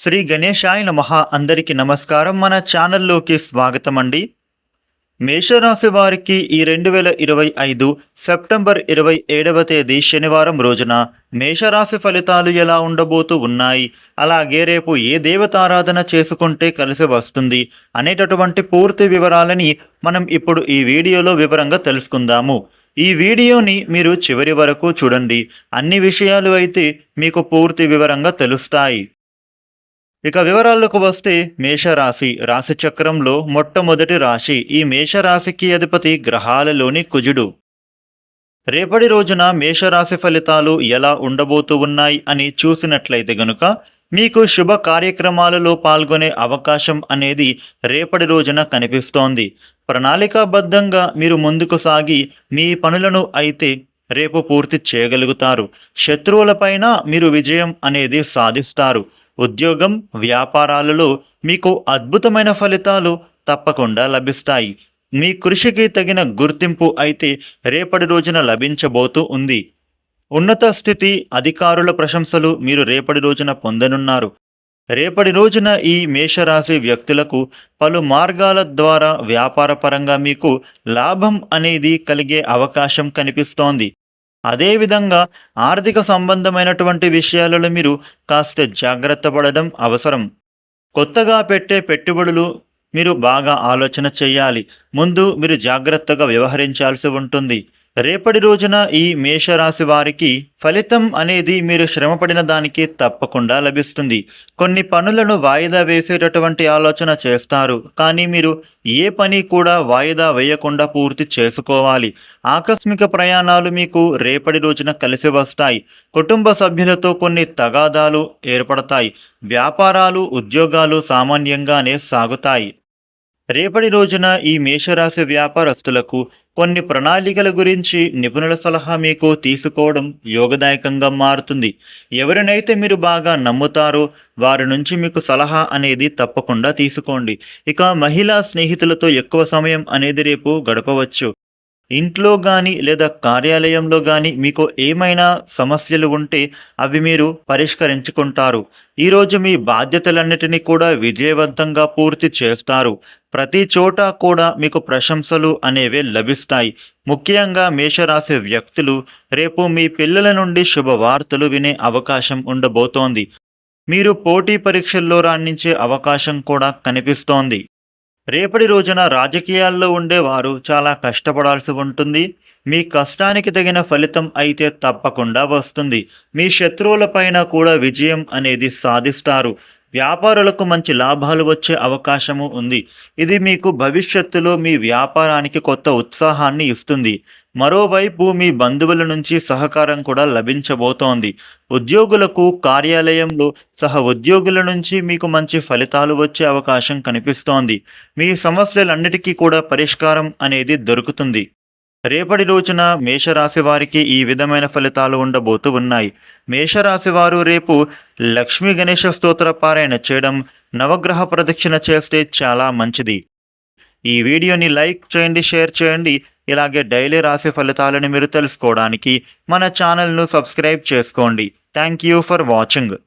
శ్రీ గణేశాయ మహా అందరికీ నమస్కారం. మన ఛానల్లోకి స్వాగతం అండి మేషరాశి వారికి ఈ రెండు వేల ఇరవై ఐదు సెప్టెంబర్ ఇరవై ఏడవ తేదీ శనివారం రోజున మేషరాశి ఫలితాలు ఎలా ఉండబోతూ ఉన్నాయి? అలాగే రేపు ఏ దేవతారాధన చేసుకుంటే కలిసి వస్తుంది అనేటటువంటి పూర్తి వివరాలని మనం ఇప్పుడు ఈ వీడియోలో వివరంగా తెలుసుకుందాము. ఈ వీడియోని మీరు చివరి వరకు చూడండి. అన్ని విషయాలు అయితే మీకు పూర్తి వివరంగా తెలుస్తాయి. ఇక వివరాలకు వస్తే మేషరాశి రాశి చక్రంలో మొట్టమొదటి రాశి ఈ మేషరాశికి అధిపతి గ్రహాలలోని కుజుడు. రేపటి రోజున మేషరాశి ఫలితాలు ఎలా ఉండబోతూ ఉన్నాయి అని చూసినట్లయితే గనుక మీకు శుభ కార్యక్రమాలలో పాల్గొనే అవకాశం అనేది రేపటి రోజున కనిపిస్తోంది. ప్రణాళికాబద్ధంగా మీరు ముందుకు సాగి మీ పనులను అయితే రేపు పూర్తి చేయగలుగుతారు. శత్రువులపైన మీరు విజయం అనేది సాధిస్తారు. ఉద్యోగం వ్యాపారాలలో మీకు అద్భుతమైన ఫలితాలు తప్పకుండా లభిస్తాయి. మీ కృషికి తగిన గుర్తింపు అయితే రేపటి రోజున లభించబోతూ ఉంది. ఉన్నత స్థితి అధికారుల ప్రశంసలు మీరు రేపటి రోజున పొందనున్నారు. రేపటి రోజున ఈ మేషరాశి వ్యక్తులకు పలు మార్గాల ద్వారా వ్యాపారపరంగా మీకు లాభం అనేది కలిగే అవకాశం కనిపిస్తోంది. అదేవిధంగా ఆర్థిక సంబంధమైనటువంటి విషయాలలో మీరు కాస్త జాగ్రత్త పడడం అవసరం. కొత్తగా పెట్టే పెట్టుబడులు మీరు బాగా ఆలోచన చేయాలి. ముందు మీరు జాగ్రత్తగా వ్యవహరించాల్సి ఉంటుంది. రేపటి రోజున ఈ మేషరాశి వారికి ఫలితం అనేది మీరు శ్రమపడిన దానికి తప్పకుండా లభిస్తుంది. కొన్ని పనులను వాయిదా వేసేటటువంటి ఆలోచన చేస్తారు. కానీ మీరు ఏ పని కూడా వాయిదా వేయకుండా పూర్తి చేసుకోవాలి. ఆకస్మిక ప్రయాణాలు మీకు రేపటి రోజున కలిసి వస్తాయి. కుటుంబ సభ్యులతో కొన్ని తగాదాలు ఏర్పడతాయి. వ్యాపారాలు ఉద్యోగాలు సామాన్యంగానే సాగుతాయి. రేపటి రోజున ఈ మేషరాశి వ్యాపారస్తులకు కొన్ని ప్రణాళికల గురించి నిపుణుల సలహా మీకు తీసుకోవడం యోగదాయకంగా మారుతుంది. ఎవరినైతే మీరు బాగా నమ్ముతారో వారి నుంచి మీకు సలహా అనేది తప్పకుండా తీసుకోండి. ఇక మహిళా స్నేహితులతో ఎక్కువ సమయం అనేది రేపు గడపవచ్చు. ఇంట్లో కానీ లేదా కార్యాలయంలో కానీ మీకు ఏమైనా సమస్యలు ఉంటే అవి మీరు పరిష్కరించుకుంటారు. ఈరోజు మీ బాధ్యతలన్నిటినీ కూడా విజయవంతంగా పూర్తి చేస్తారు. ప్రతి చోట కూడా మీకు ప్రశంసలు అనేవి లభిస్తాయి. ముఖ్యంగా మేషరాశి వ్యక్తులు రేపు మీ పిల్లల నుండి శుభవార్తలు వినే అవకాశం ఉండబోతోంది. మీరు పోటీ పరీక్షల్లో రాణించే అవకాశం కూడా కనిపిస్తోంది. రేపటి రోజున రాజకీయాల్లో ఉండేవారు చాలా కష్టపడాల్సి ఉంటుంది. మీ కష్టానికి తగిన ఫలితం అయితే తప్పకుండా వస్తుంది. మీ శత్రువులపైన కూడా విజయం అనేది సాధిస్తారు. వ్యాపారులకు మంచి లాభాలు వచ్చే అవకాశము ఉంది. ఇది మీకు భవిష్యత్తులో మీ వ్యాపారానికి కొత్త ఉత్సాహాన్ని ఇస్తుంది. మరోవైపు మీ బంధువుల నుంచి సహకారం కూడా లభించబోతోంది. ఉద్యోగులకు కార్యాలయంలో సహ ఉద్యోగుల నుంచి మీకు మంచి ఫలితాలు వచ్చే అవకాశం కనిపిస్తోంది. మీ సమస్యలన్నిటికీ కూడా పరిష్కారం అనేది దొరుకుతుంది. రేపటి రోజున మేషరాశి వారికి ఈ విధమైన ఫలితాలు ఉండబోతూ ఉన్నాయి. మేషరాశి వారు రేపు లక్ష్మీ గణేష స్తోత్ర పారాయణ చేయడం నవగ్రహ ప్రదక్షిణ చేస్తే చాలా మంచిది. ఈ వీడియోని లైక్ చేయండి షేర్ చేయండి. ఇలాగే డైలీ రాశి ఫలితాలను మీరు తెలుసుకోవడానికి మన ఛానల్ను సబ్స్క్రైబ్ చేసుకోండి. Thank you for watching.